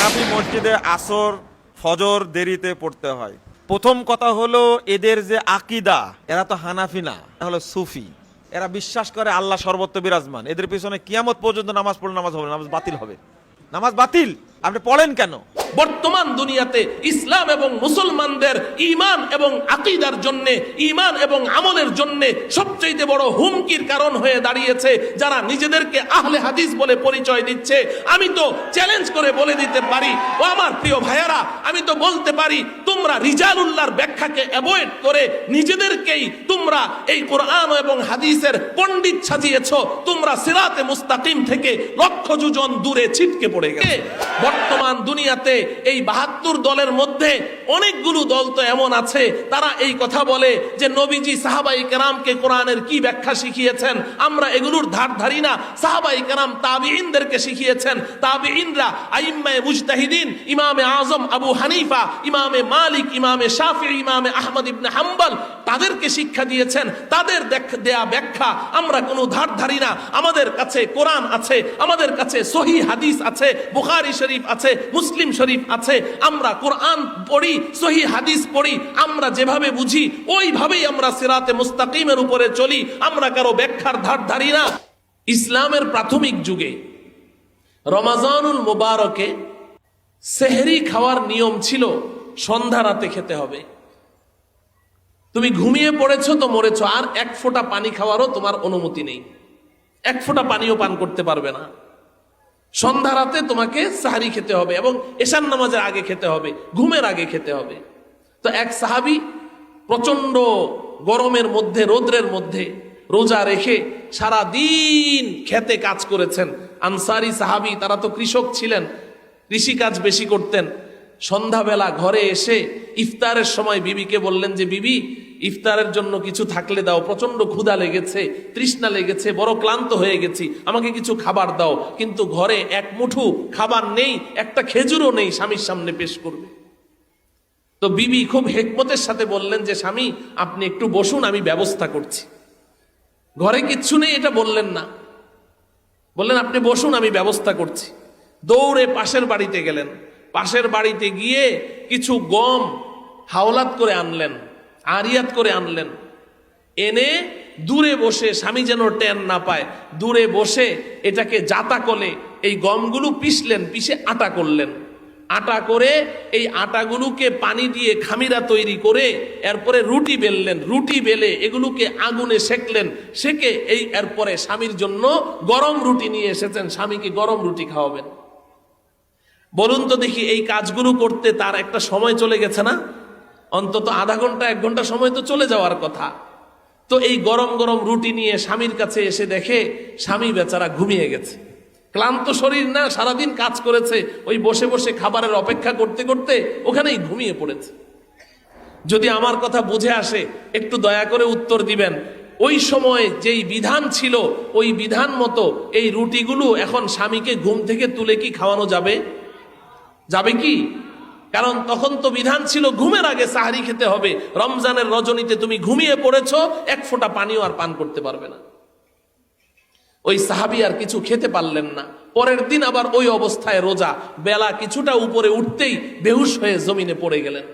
হানাফি মসজিদে আসর, ফজর দেরিতে পড়তে হয়। প্রথম কথা হলো এদের যে আকিদা, এরা তো হানাফি না হলো সুফি। এরা বিশ্বাস করে আল্লাহ সর্বত্র বিরাজমান। এদের পিছনে কিয়ামত পর্যন্ত নামাজ পড়লে নামাজ হবে নামাজ বাতিল হবে। নামাজ বাতিল? আপনি পড়েন কেন? বর্তমান দুনিয়াতে ইসলাম এবং মুসলমানদের ইমান এবং আকিদার জন্য ইমান এবং আমলের জন্য সবচেয়ে বড় হুমকির কারণ হয়ে দাঁড়িয়েছে যারা নিজেদেরকে আহলে হাদিস বলে পরিচয় দিচ্ছে। আমি তো চ্যালেঞ্জ করে বলে দিতে পারি। ও আমার প্রিয় ভাইয়ারা, আমি তো বলতে পারি, তোমরা রিজালুল্লাহর ব্যাখ্যাকে অ্যাভয়েড করে নিজেদেরকেই তোমরা এই কোরআন এবং হাদিসের পণ্ডিত সাজিয়েছ। তোমরা সিরাতে মুস্তাকিম থেকে লক্ষ যোজন দূরে ছিটকে পড়ে গেছে। বর্তমান দুনিয়াতে এই বাহাত্তর দলের মধ্যে অনেকগুলো দল তো এমন আছে, তারা এই কথা বলে যে নবীজি সাহাবাই কেরামকে কোরআনের কি ব্যাখ্যা শিখিয়েছেন, আমরা এগুলোর ধার ধারি না। সাহাবাই কেরাম তাবিইনদেরকে শিখিয়েছেন তাবিইনরা আইম্মায়ে মুজতাহিদিন, ইমামে আজম আবু হানিফা, ইমামে মালিক, ইমামে শাফি, ইমামে আহমদ ইবনে হাম্বল তাদেরকে শিক্ষা দিয়েছেন, তাদের দেয়া ব্যাখ্যা আমরা কোনো ধার ধারি না। আমাদের কাছে কোরআন আছে, আমাদের কাছে সহি হাদিস আছে, বুখারি শরীফ আছে, মুসলিম শরীফ আছে, আমরা কোরআন পড়ি, সহি হাদিস পড়ি, আমরা যেভাবে বুঝি, ওইভাবেই আমরা সিরাতে মুস্তাকিমের উপরে চলি, আমরা কারও ব্যাখ্যার ধার ধারি না। ইসলামের প্রাথমিক যুগে রমাজানুল মোবারকে সেহরি খাওয়ার নিয়ম ছিল, সন্ধ্যা রাতে খেতে হবে। তুমি ঘুমিয়ে পড়েছো তো মরেছ, আর এক ফোঁটা পানি খাওয়ারও তোমার অনুমতি নেই। এক ফোঁটা পানিও পান করতে পারবে না। সন্ধ্যা রাতে তোমাকে সাহারি খেতে হবে এবং এশান নামাজের আগে খেতে হবে, ঘুমের আগে খেতে হবে। তো এক সাহাবি প্রচণ্ড গরমের মধ্যে, রৌদ্রের মধ্যে রোজা রেখে সারা দিন খেতে কাজ করেছেন। আনসারি সাহাবি, তারা তো কৃষক ছিলেন, কৃষিকাজ বেশি করতেন। সন্ধ্যাবেলা ঘরে এসে ইফতারের সময় বিবিকে বললেন যে, বিবি ইফতারের জন্য কিছু থাকলে দাও প্রচণ্ড ক্ষুধা লেগেছে, তৃষ্ণা লেগেছে, বড় ক্লান্ত হয়ে গেছি, আমাকে কিছু খাবার দাও। কিন্তু ঘরে এক মুঠু খাবার নেই, একটা খেজুরও নেই, স্বামীর সামনে পেশ করবে। তো বিবি খুব হেকমতের সাথে বললেন যে, স্বামী, আপনি একটু বসুন, আমি ব্যবস্থা করছি। ঘরে কিচ্ছু নেই, এটা বললেন না। বললেন, আপনি বসুন, আমি ব্যবস্থা করছি। দৌড়ে পাশের বাড়িতে গেলেন। পাশের বাড়িতে গিয়ে কিছু গম হাওলাত করে আনলেন। আরিয়াত করে আনলেন। এনে দূরে বসে স্বামী যেন টেন না পায়, দূরে বসে এটাকে জাতা কলে এই গমগুলো পিষলেন, পিষে আটা করলেন। আটা করে এই আটাগুলোকে পানি দিয়ে খামিরা তৈরি করে এরপরে রুটি বেললেন, রুটি বেলে এগুলোকে আগুনে সেকলেন, সেকে এই এরপরে স্বামীর জন্য গরম রুটি নিয়ে এসেছেন, স্বামীকে গরম রুটি খাওয়াবেন। বলুন তো দেখি এই কাজগুলো করতে তার একটা সময় চলে গেছে না? অন্তত আধা ঘণ্টা, এক ঘণ্টা সময় তো চলে যাওয়ার কথা। তো এই গরম গরম রুটি নিয়ে স্বামীর কাছে এসে দেখে স্বামী বেচারা ঘুমিয়ে গেছে। ক্লান্ত শরীর না, সারাদিন কাজ করেছে, ওই বসে বসে খাবারের অপেক্ষা করতে করতে ওখানেই ঘুমিয়ে পড়েছে। যদি আমার কথা বুঝে আসে, একটু দয়া করে উত্তর দিবেন। ওই সময় যেই বিধান ছিল, ওই বিধান মতো এই রুটিগুলো এখন স্বামীকে ঘুম থেকে তুলে কি খাওয়ানো যাবে? যাবে কি? কারণ তখন তো বিধান ছিল ঘুমের আগে সাহারি খেতে হবে। রমজানের রজনীতে তুমি ঘুমিয়ে পড়েছ, এক ফোঁটা পানিও আর পান করতে পারবে না। ওই সাহাবি আর কিছু খেতে পারলেন না। পরের দিন আবার ওই অবস্থায় রোজা, বেলা কিছুটা উপরে উঠতেই বেহুশ হয়ে জমিনে পড়ে গেলেন।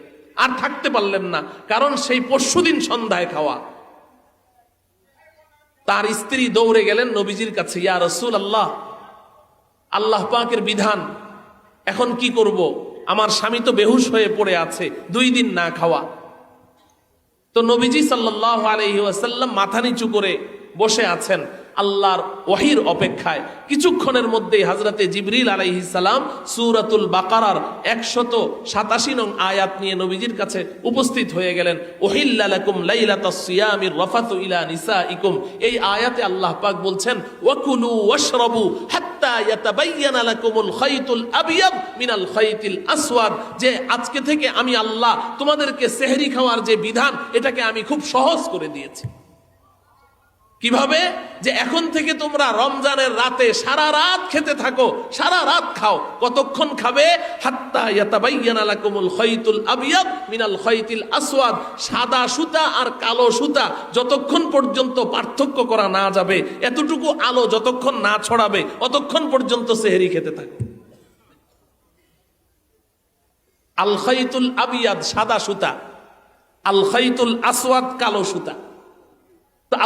আর থাকতে পারলেন না, কারণ সেই পরশুদিন সন্ধ্যায় খাওয়া। তার স্ত্রী দৌড়ে গেলেন নবীজির কাছে, ইয়া রসুল আল্লাহ আল্লাহ পাকের বিধান, এখন কি করব? আমার স্বামী তো বেহুশ হয়ে পড়ে আছে, দুই দিন না খাওয়া। তো নবীজি সাল্লাহ আলহি মাথা নিচু করে বসে আছেন। আল্লাহর ওয়াহির অপেক্ষায়। কিছুক্ষণের মধ্যেই হাজরতে জিবরিল সালাম সুরাতুল বাকারার একশত সাতাশি নং আয়াত নিয়ে নবীজির কাছে উপস্থিত হয়ে গেলেন। ওহিল্লাকুম লাইলাতাস সিয়ামির রাফাতু ইলা নিসাইকুম। এই আয়াতে আল্লাহ পাক বলছেন, ওয়াকুলু ওয়াশরাবু হাত্তা ইয়াতাবায়্যানা লাকুমুল খাইতুল আবিয়াদ মিনাল খাইতিল আসওয়াদ। যে আজকে থেকে আমি আল্লাহ তোমাদেরকে সেহরি খাওয়ার যে বিধান, এটাকে আমি খুব সহজ করে দিয়েছি। কীভাবে? যে এখন থেকে তোমরা রমজানের রাতে সারা রাত খেতে থাকো, সারা রাত খাও। কতক্ষণ খাবে? আবিয়াদ মিনাল আসওয়াদ। সাদা সুতা আর কালো সুতা যতক্ষণ পর্যন্ত পার্থক্য করা না যাবে, এতটুকু আলো যতক্ষণ না ছড়াবে, অতক্ষণ পর্যন্ত সেহেরি খেতে থাকো আল খাইতুল আবিয়াদ সাদা সুতা, আল খাইতুল আসওয়াদ কালো সুতা।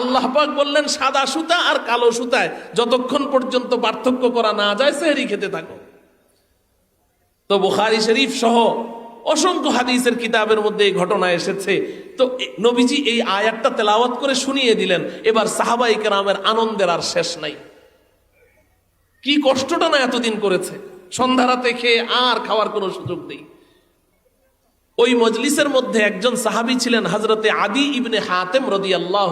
আল্লাহ পাক বললেন, সাদা সুতা আর কালো সুতায় যতক্ষণ পর্যন্ত পার্থক্য করা না যায়, সেহরি খেতে থাকো। তো বুখারি শরীফ সহ অসংখ্য হাদিসের কিতাবের মধ্যে এই ঘটনা এসেছে। তো নবীজি এই আয়াতটা তেলাওয়াত করে শুনিয়ে দিলেন, এবার সাহাবাই কেরামের আনন্দের আর শেষ নাই। কি কষ্টটা না এতদিন করেছে? সন্ধ্যা রাতে খেয়ে আর খাওয়ার কোনো সুযোগ নেই। ওই মজলিসের মধ্যে একজন সাহাবী ছিলেন হজরতে আদি ইবনে হাতেম রদি আল্লাহ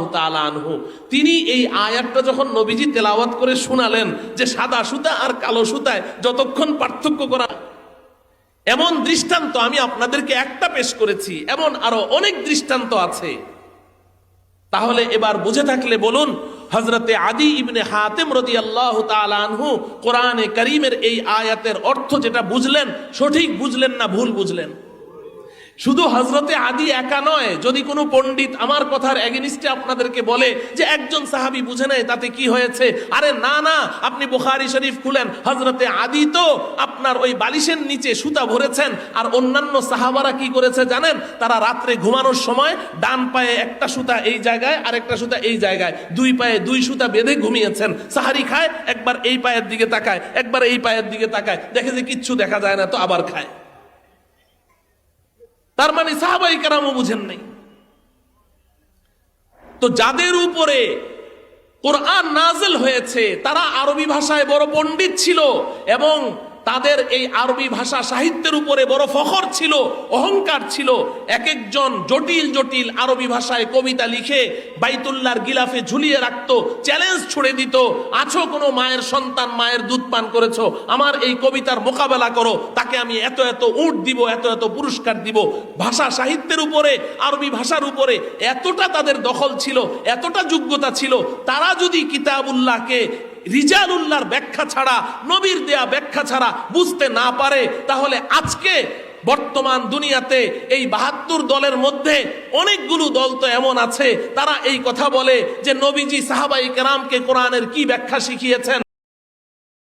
আনহু। তিনি এই আয়াতটা যখন নবীজি তেলাওয়াত করে শোনালেন যে সাদা সুতা আর কালো সুতায় যতক্ষণ পার্থক্য করা এমন দৃষ্টান্ত আমি আপনাদেরকে একটা পেশ করেছি, এমন আরও অনেক দৃষ্টান্ত আছে। তাহলে এবার বুঝে থাকলে বলুন হজরতে আদি ইবনে হাতেম রদি আল্লাহ আনহু কোরআনে করিমের এই আয়াতের অর্থ যেটা বুঝলেন, সঠিক বুঝলেন না ভুল বুঝলেন? শুধু হজরতে আদি একা নয়, যদি কোনো পণ্ডিত আমার কথার এগেনিস্টে আপনাদেরকে বলে যে একজন সাহাবি বুঝে নেয় তাতে কি হয়েছে, আরে না না, আপনি বুখারি শরীফ খুলেন হজরতে আদি তো আপনার ওই বালিশের নিচে সুতা ভরেছেন, আর অন্যান্য সাহাবারা কি করেছে জানেন? তারা রাত্রে ঘুমানোর সময় ডান পায়ে একটা সুতা এই জায়গায়, আর একটা সুতা এই জায়গায়, দুই পায়ে দুই সুতা বেঁধে ঘুমিয়েছেন। সাহারি খায়, একবার এই পায়ের দিকে তাকায়, একবার এই পায়ের দিকে তাকায়, দেখে যে কিচ্ছু দেখা যায় না, তো আবার খায়। তার মানে সাহাবাই কারামও বুঝেন নাই। তো যাদের উপরে কোরআন নাজেল হয়েছে, তারা আরবি ভাষায় বড় পণ্ডিত ছিল এবং তাদের এই আরবি ভাষা সাহিত্যের উপরে বড় ফখর ছিল, অহংকার ছিল। এক একজন জটিল জটিল আরবি ভাষায় কবিতা লিখে বাইতুল্লাহর গিলাফে ঝুলিয়ে রাখতো চ্যালেঞ্জ ছুড়ে দিত, আছো কোনো মায়ের সন্তান, মায়ের দুধ পান করেছ, আমার এই কবিতার মোকাবেলা করো, তাকে আমি এত এত উট দিব, এত এত পুরস্কার দিব। ভাষা সাহিত্যের উপরে, আরবি ভাষার উপরে এতটা তাদের দখল ছিল, এতটা যোগ্যতা ছিল, তারা যদি কিতাবুল্লাহকে রিজালুল্লাহর ব্যাখ্যা ছাড়া, নবীর দেয়া ব্যাখ্যা ছাড়া বুঝতে না পারে, তাহলে আজকে বর্তমান দুনিয়াতে এই বাহাত্তর দলের মধ্যে অনেকগুলো দল তো এমন আছে, তারা এই কথা বলে যে নবীজি সাহাবাই কেরামকে কোরআনের কি ব্যাখ্যা শিখিয়েছেন।